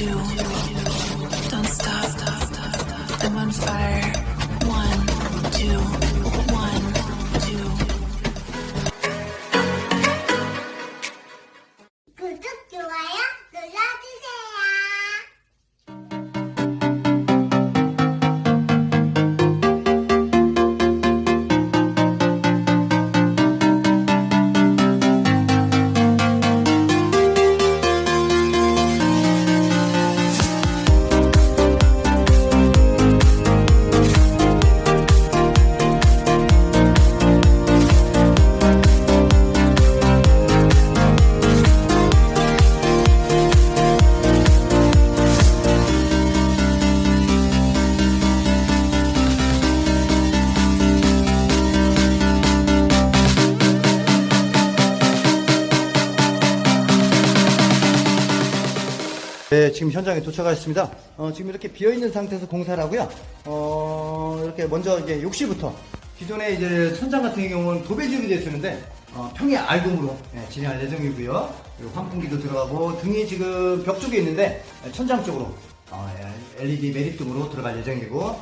two, 네, 지금 현장에 도착하였습니다. 어, 지금 이렇게 비어 있는 상태에서 공사를 하고요. 어, 이렇게 먼저 이제 욕실부터. 기존에 이제 천장 같은 경우는 도배지으로 되어 있었는데, 어, 평의 알동으로 예, 진행할 예정이고요. 그리고 환풍기도 들어가고, 등이 지금 벽 쪽에 있는데, 예, 천장 쪽으로, 어, 예, LED 매립 등으로 들어갈 예정이고,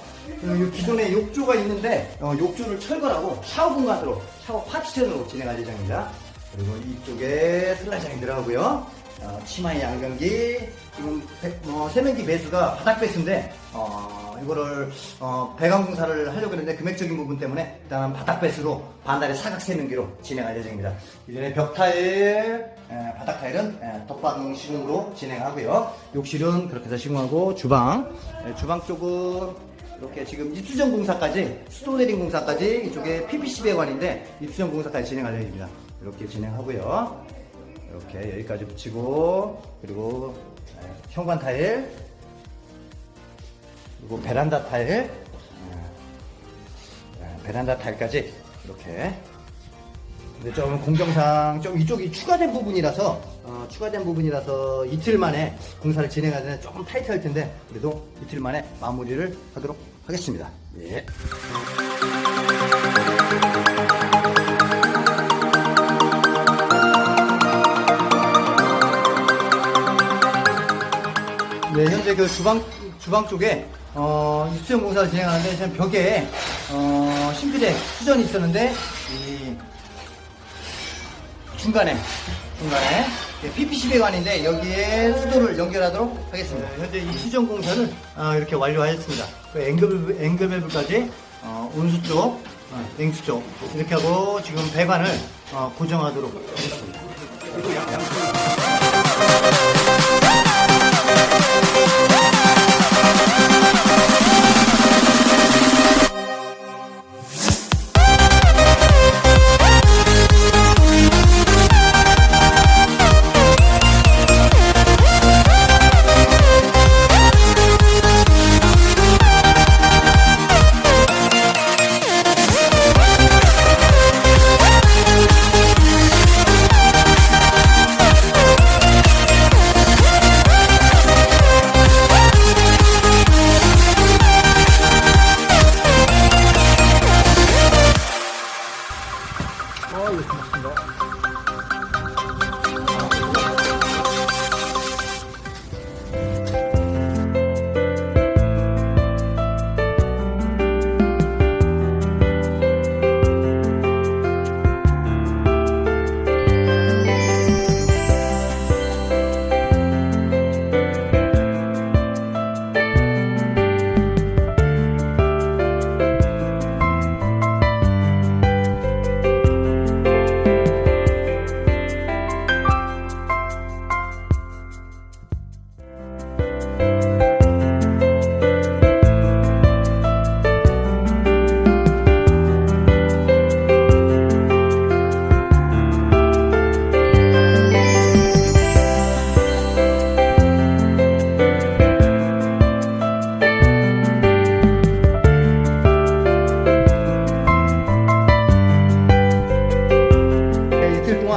기존에 욕조가 있는데, 어, 욕조를 철거하고 샤워 공간으로, 샤워 파티션으로 진행할 예정입니다. 그리고 이쪽에 슬라이장이 들어가고요. 어, 치마의 양변기, 지금 배- 어, 세면기 배수가 바닥 배수인데, 어, 이거를, 어, 배관 공사를 하려고 했는데 금액적인 부분 때문에 일단 바닥 배수로 반달의 사각 세면기로 진행할 예정입니다. 이전에 벽 타일, 에, 바닥 타일은 에, 덧방 시공으로 진행하고요. 욕실은 그렇게 해서 시공하고 주방, 에, 주방 쪽은 이렇게 지금 입수전 공사까지, 수도 내린 공사까지 이쪽에 PPC 배관인데 입수전 공사까지 진행할 예정입니다. 이렇게 진행하고요. 이렇게 여기까지 붙이고 그리고 에, 현관 타일 그리고 베란다 타일 에, 에, 베란다 타일까지 이렇게 근데 좀 공정상 좀 이쪽이 추가된 부분이라서 어, 추가된 부분이라서 이틀 만에 공사를 진행하는데 조금 타이트할 텐데 그래도 이틀 만에 마무리를 하도록 하겠습니다. 예. 네, 현재 그 주방, 주방 쪽에, 어, 입수형 공사를 진행하는데, 지금 벽에, 어, 싱크대 수전이 있었는데, 이, 중간에, 중간에, PPC 배관인데, 여기에 수도를 연결하도록 하겠습니다. 네, 현재 이 수전 공사를, 어, 이렇게 완료하였습니다. 그 앵글, 앵글 밸브까지, 어, 온수 쪽, 어, 냉수 쪽, 이렇게 하고, 지금 배관을, 어, 고정하도록 하겠습니다.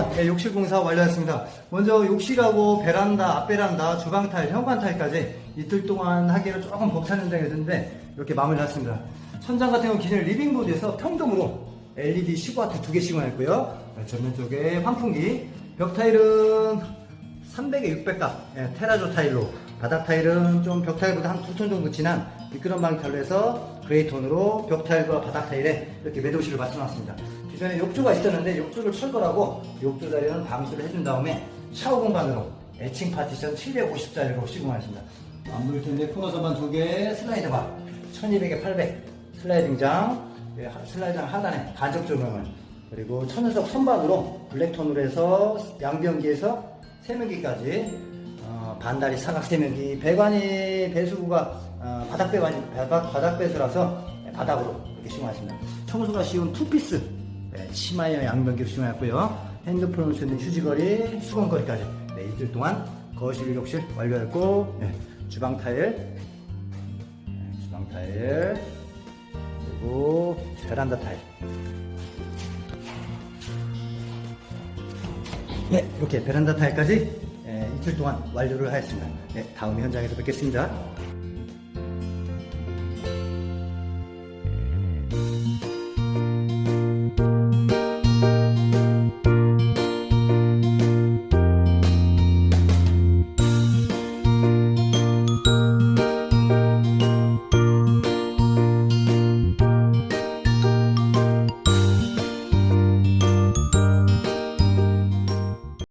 동안 네, 욕실 공사 완료했습니다. 먼저 욕실하고 베란다, 앞베란다, 주방 타일, 현관 타일까지 이틀 동안 하기에는 조금 벅찬 현장이었는데 이렇게 마무리를 했습니다. 천장 같은 경우 기존 리빙보드에서 평등으로 LED 시구아트 두개 시공했고요. 네, 전면 쪽에 환풍기, 벽 타일은 300에 600각 테라조 타일로 바닥 타일은 좀 벽 타일보다 한 두 톤 정도 진한 미끄럼 타일로 해서 그레이 톤으로 벽 타일과 바닥 타일에 이렇게 매도실을 맞춰놨습니다. 기존에 욕조가 있었는데 욕조를 철거하고 욕조 자리는 방수를 해준 다음에 샤워 공간으로 애칭 파티션 750짜리로 시공하였습니다. 안 보일 텐데 코너 선반 두 개, 슬라이드 바. 1200에 800 슬라이딩장, 예, 하- 슬라이딩장 하단에 간접 조명을. 그리고 천연석 선반으로 블랙톤으로 해서 양변기에서 세면기까지 어, 반다리 사각 세면기. 배관이 배수구가 어, 바닥 배관이 바닥, 바닥 배수라서 바닥으로 이렇게 시공하십니다. 청소가 쉬운 투피스 네, 치마에 양변기로 시공했고요. 핸드폰을 쓰는 휴지거리, 수건거리까지 네, 이틀 동안 거실 욕실 완료했고 네, 주방 타일, 네, 주방 타일 그리고 베란다 타일. 네, 이렇게 베란다 타일까지 예, 이틀 동안 완료를 하였습니다. 네, 다음 현장에서 뵙겠습니다.